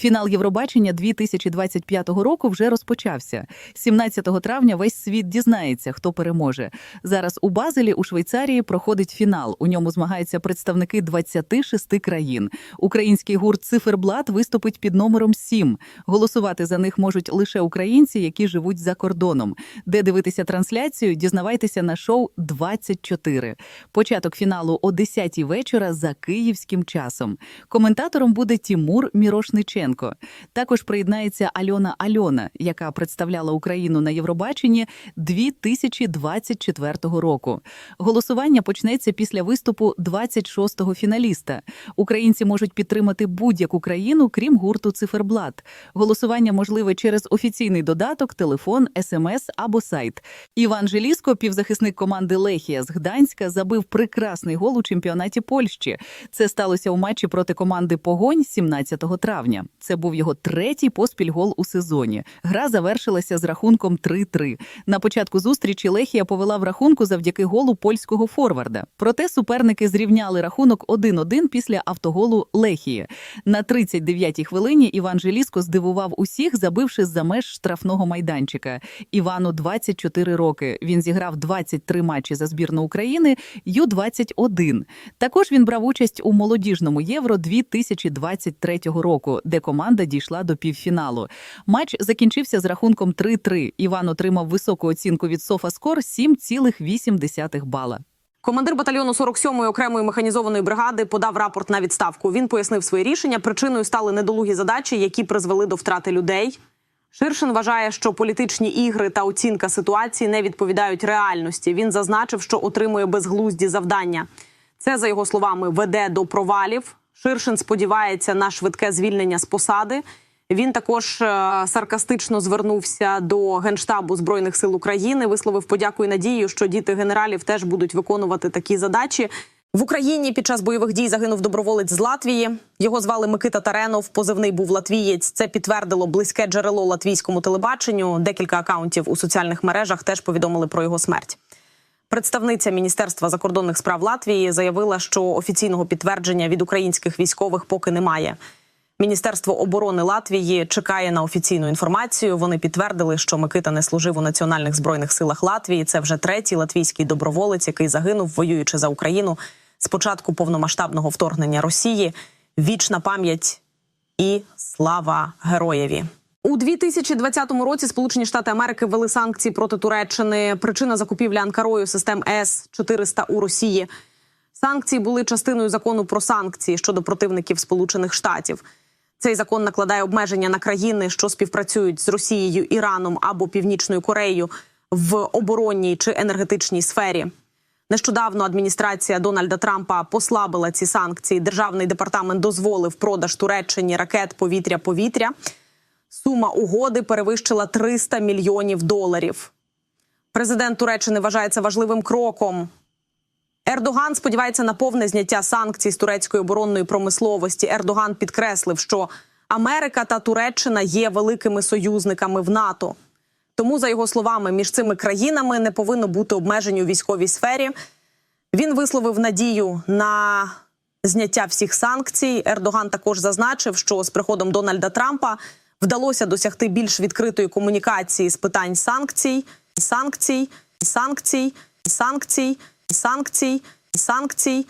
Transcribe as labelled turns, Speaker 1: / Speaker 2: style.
Speaker 1: Фінал Євробачення 2025 року вже розпочався. 17 травня весь світ дізнається, хто переможе. Зараз у Базелі у Швейцарії проходить фінал. У ньому змагаються представники 26 країн. Український гурт Циферблат виступить під номером 7. Голосувати за них можуть лише українці, які живуть за кордоном. Де дивитися трансляцію, дізнавайтеся на шоу 24. Початок фіналу о 10 вечора за київським часом. Коментатором буде Тімур Мірошниченко. Також приєднається Альона Альона, яка представляла Україну на Євробаченні 2024 року. Голосування почнеться після виступу 26-го фіналіста. Українці можуть підтримати будь-яку країну, крім гурту Циферблат. Голосування можливе через офіційний додаток, телефон, смс або сайт. Іван Желіско, півзахисник команди Лехія з Гданська, забив прекрасний гол у чемпіонаті Польщі. Це сталося у матчі проти команди Погонь 17 травня. Це був його третій поспіль гол у сезоні. Гра завершилася з рахунком 3-3. На початку зустрічі Лехія повела в рахунку завдяки голу польського форварда. Проте суперники зрівняли рахунок 1-1 після автоголу Лехії. На 39-й хвилині Іван Желіско здивував усіх, забивши з-за меж штрафного майданчика. Івану 24 роки. Він зіграв 23 матчі за збірну України, Ю-21. Також він брав участь у молодіжному Євро 2023 року, де команда дійшла до півфіналу. Матч закінчився з рахунком 3-3. Іван отримав високу оцінку від Софаскор 7,8 бала.
Speaker 2: Командир батальйону 47-ї окремої механізованої бригади подав рапорт на відставку. Він пояснив свої рішення. Причиною стали недолугі задачі, які призвели до втрати людей. Ширшин вважає, що політичні ігри та оцінка ситуації не відповідають реальності. Він зазначив, що отримує безглузді завдання. Це, за його словами, веде до провалів. Ширшин сподівається на швидке звільнення з посади. Він також е, саркастично звернувся до генштабу збройних сил України. Висловив подяку і надію, що діти генералів теж будуть виконувати такі задачі. В Україні під час бойових дій загинув доброволець з Латвії. Його звали Микита Таренов. Позивний був латвієць. Це підтвердило близьке джерело латвійському телебаченню. Декілька акаунтів у соціальних мережах теж повідомили про його смерть. Представниця Міністерства закордонних справ Латвії заявила, що офіційного підтвердження від українських військових поки немає. Міністерство оборони Латвії чекає на офіційну інформацію. Вони підтвердили, що Микита не служив у національних збройних силах Латвії. Це вже третій латвійський доброволець, який загинув, воюючи за Україну з початку повномасштабного вторгнення Росії. Вічна пам'ять і слава героєві. У 2020 році Сполучені Штати Америки ввели санкції проти Туреччини. Причина закупівлі Анкарою систем С 400 у Росії. Санкції були частиною закону про санкції щодо противників Сполучених Штатів. Цей закон накладає обмеження на країни, що співпрацюють з Росією, Іраном або Північною Кореєю в оборонній чи енергетичній сфері. Нещодавно адміністрація Дональда Трампа послабила ці санкції. Державний департамент дозволив продаж Туреччині ракет повітря-повітря. Сума угоди перевищила 300 мільйонів доларів. Президент Туреччини вважає це важливим кроком. Ердоган сподівається на повне зняття санкцій з турецької оборонної промисловості. Ердоган підкреслив, що Америка та Туреччина є великими союзниками в НАТО. Тому, за його словами, між цими країнами не повинно бути обмежень у військовій сфері. Він висловив надію на зняття всіх санкцій. Ердоган також зазначив, що з приходом Дональда Трампа вдалося досягти більш відкритої комунікації з питань санкцій, санкцій, санкцій, санкцій, санкцій, санкцій.